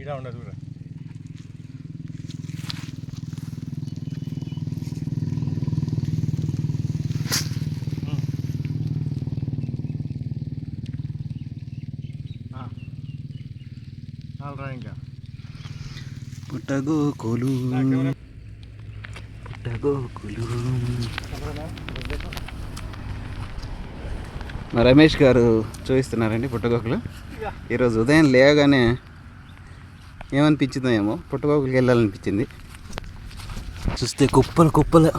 ఈడ ఉండదు కూడా పుట్టగోకులు. పుట్టగోకులు. మా రమేష్ గారు చూపిస్తున్నారండి పుట్టగోకులు. ఈరోజు ఉదయం లేవగానే ఏమనిపించిందో ఏమో. పుట్టగోకులకి వెళ్ళాలనిపించింది. చూస్తే కుప్పలు కుప్పలు.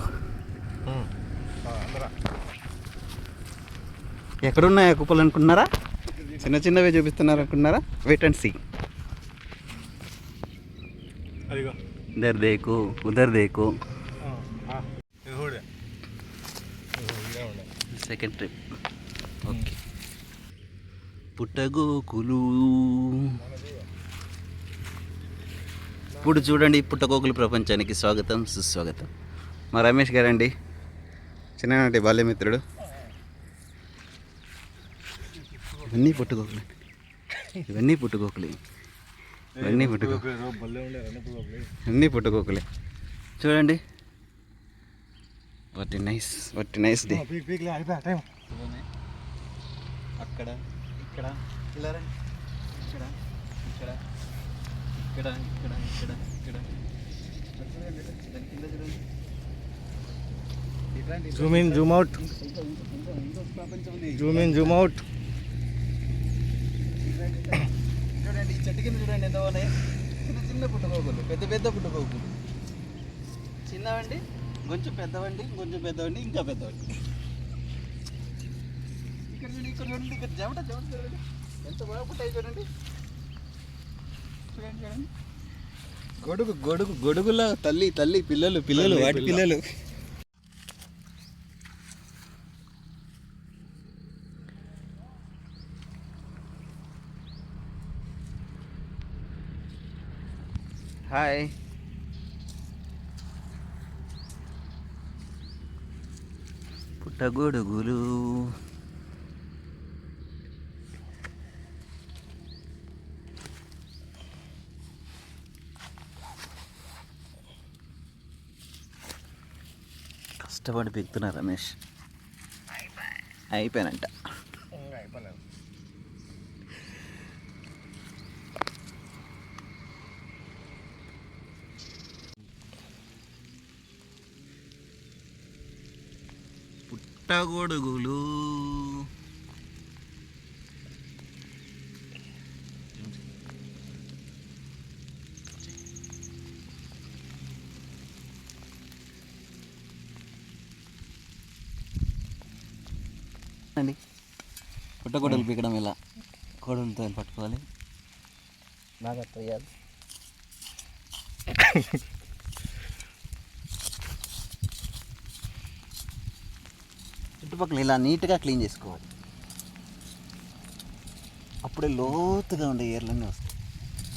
ఎక్కడున్నాయి ఆ కుప్పలు అనుకుంటున్నారా? చిన్న చిన్నవే చూపిస్తున్నారు అనుకుంటున్నారా? వెయిట్ అండ్ సీ ఇద్దరు దేకు ఉదర్ దేకు. సెకండ్ ట్రిప్ ఓకే పుట్టగోకులు. ఇప్పుడు చూడండి పుట్టగోకులు ప్రపంచానికి స్వాగతం సుస్వాగతం. మా రమేష్ గారండి. చిన్ననాటి బాల్యమిత్రుడు. ఇవన్నీ పుట్టుకోకులే ఇవన్నీ పుట్టుకోకులే ఇవన్నీ పుట్టుకో బల్లే ఉండే అన్నప్పుడు అన్నీ పుట్టుకోకులే చూడండి. వాటి నైస్ వాటి నైస్ డే. అక్కడ ఇక్కడ ఇలా రండి. ఇక్కడ ఇక్కడ. ఇక్కడ ఇక్కడ ఇక్కడ ఇక్కడ. Zoom in zoom out. Zoom in zoom out చూడండి ఈ చెట్టు కింద చూడండి ఎంత బాగున్నాయి. చిన్న చిన్న పుట్టుకోకులు పెద్ద పెద్ద పుట్టుకోకులు చిన్నవండి కొంచెం పెద్దవండి కొంచెం పెద్దవండి ఇంకా పెద్దవండి. ఇక్కడ చూడండి ఇక్కడ చూడండి ఇక్కడ చెమట చెమట చూడండి ఎంత బాగా పుట్టాయి చూడండి. చూడండి చూడండి గొడుగు గొడుగు గొడుగుల తల్లి తల్లి పిల్లలు పిల్లలు వాటి పిల్ల. పిల్లలు హాయ్ పుట్టగొడుగులు కష్టపడి పెడుతున్నా రమేష్. అయిపోయానంట. పుట్టగొడుగులు. అండి పుట్టగొడుగులు పీకడం ఇలా కొడులతో పట్టుకోవాలి? బాగా తొయ్యాలి చుట్టుపక్కల ఇలా నీట్గా క్లీన్ చేసుకోవాలి. అప్పుడే లోతుగా ఉండే ఏర్లన్నీ వస్తాయి.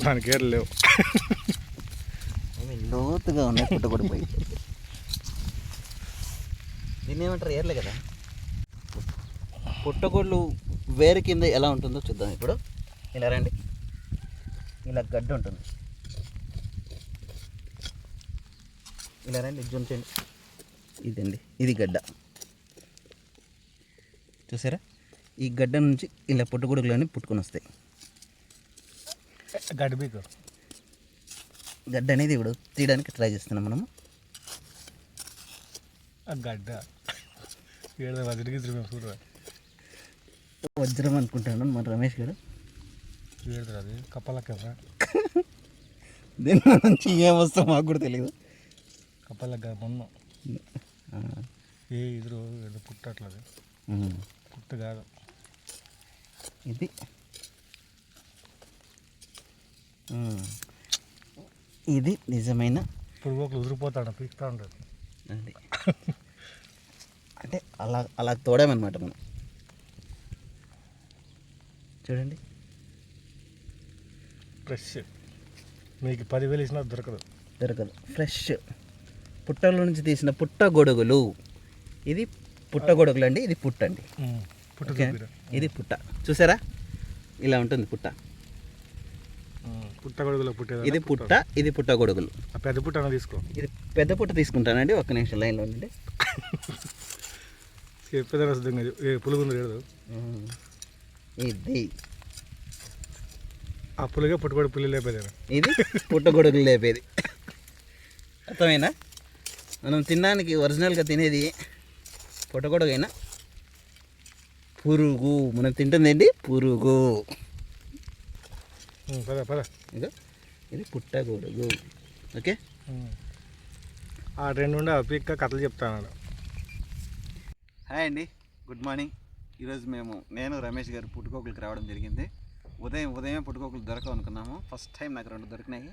దానికి ఏర్లు లేవు. లోతుగా ఉన్నాయి పుట్టగొడుగు పోయి. దీన్ని ఏమంటారు? ఏర్లే కదా? పుట్టగొడ్లు వేరు కింద ఎలా ఉంటుందో చూద్దాం ఇప్పుడు. ఇలా రండి. ఇలా గడ్డ ఉంటుంది. ఇలా రండి జూమ్ చేయండి ఇదండి ఇది గడ్డ. చూసారా? ఈ గడ్డ నుంచి ఇలా పుట్టగొడుగులన్నీ పుట్టుకొని వస్తాయి. గడ్డి గడ్డ అనేది ఇప్పుడు తీయడానికి ట్రై చేస్తున్నాం మనము. ఆ గడ్డ. వజ్రం అనుకుంటాను మన రమేష్ గారు. ఏడు అది? కప్పలక్క దీని నుంచి ఏం వస్తాం మాకు కూడా తెలియదు కప్పలక్క మొన్న. ఏ ఇద్దరు పుట్టట్లేదు. పుట్టు కాదు. ఇది. ఇది నిజమైన ఇప్పుడు ఒకరు ఉదిరిపోతాడు పీకుతా ఉంటాడు. అది. అంటే అలా అలా తోడామన్నమాట మనం. చూడండి. ఫ్రెష్ మీకు పదివేలు ఇచ్చినా దొరకదు. దొరకదు. ఫ్రెష్ పుట్టలో నుంచి తీసిన పుట్ట గొడుగులు. ఇది పుట్ట గొడుగులు అండి ఇది పుట్ట అండి. పుట్టు ఇది పుట్ట. చూసారా? ఇలా ఉంటుంది పుట్ట. పుట్ట గొడుగులో పుట్టేది ఇది పుట్ట. ఇది పుట్ట గొడుగులు. పెద్ద పుట్ట తీసుకో. ఇది పెద్ద పుట్ట తీసుకుంటానండి ఒక్క నిమిషం లైన్లో ఉండండి. చెప్పేదాన్ని పులుగుంది లేదు. ఇది. ఆ పులిగా పుట్టుబడి పుల్లి లేపేదాన్ని ఇది పుట్ట గొడుగులు లేపేది. అర్థమైనా మనం తినడానికి ఒరిజినల్గా తినేది పుట్ట గొడుగైనా పురుగు. మనం తింటుంది ఏంటి? పురుగు. పద పద. ఇక ఇది పుట్ట గొడుగు ఓకే. ఆ రెండు ఉండే ఆ పిక్క కథలు చెప్తాను హాయ్ అండి. Good morning. ఈరోజు మేము నేను రమేష్ గారు పుట్టుకోకులకి రావడం జరిగింది. ఉదయం ఉదయం పుట్టుకోకులు దొరకవు అనుకున్నాము. ఫస్ట్ టైం నాకు రెండు దొరికినాయి.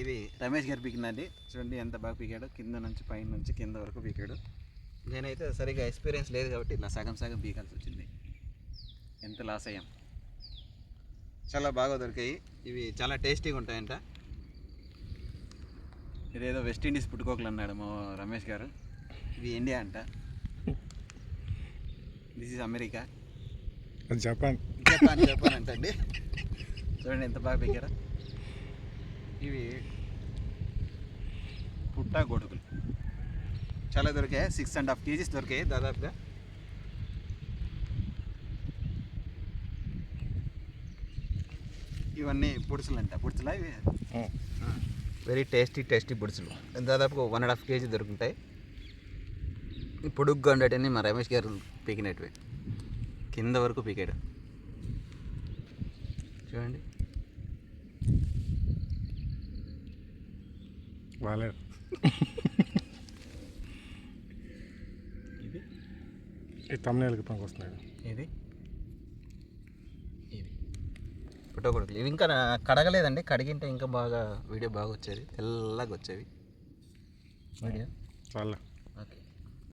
ఇది రమేష్ గారు పీకిందండి. చూడండి ఎంత బాగా పీకాడు. కింద నుంచి పైన నుంచి కింద వరకు పీకాడు. నేనైతే సరిగా ఎక్స్పీరియన్స్ లేదు కాబట్టి ఇలా సగం సగం పీకాల్సి వచ్చింది. ఎంత లాస్ అయ్యాం. చాలా బాగా దొరికాయి. ఇవి చాలా టేస్టీగా ఉంటాయంట. ఇదేదో వెస్టిండీస్ పుట్టుకోకలు అన్నాడు మా రమేష్ గారు. ఇది ఇండియా అంట. దిస్ ఇస్ అమెరికా అది చెప్పండి జపాన్ జపాన్ అంటండి. చూడండి ఎంత బాగా పీకారా ఇవి పుట్ట గొడుగులు. చాలా దొరికాయి? సిక్స్ అండ్ హాఫ్ కేజీస్ దొరికాయి దాదాపుగా? ఇవన్నీ పుడుసులు అంట పుడుసులా ఇవి. వెరీ టేస్టీ టేస్టీ పుడుసులు దాదాపు వన్ అండ్ హాఫ్ కేజీ దొరుకుతాయి ఈ పొడుగ్గా ఉండేటన్ని మా రమేష్ గారు పీకినట్టువే. కింద వరకు పీకాడు చూడండి. బాగాలేదు ఇది? ఈ తమ్నేలకి పనికి వస్తున్నాడు ఇది? ఇది. ఫోటో కొడుకులు ఇవి ఇంకా కడగలేదండి. కడిగింటే ఇంకా బాగా వీడియో బాగా వచ్చేది తెల్లగా వచ్చేవి. వీడియో చాలా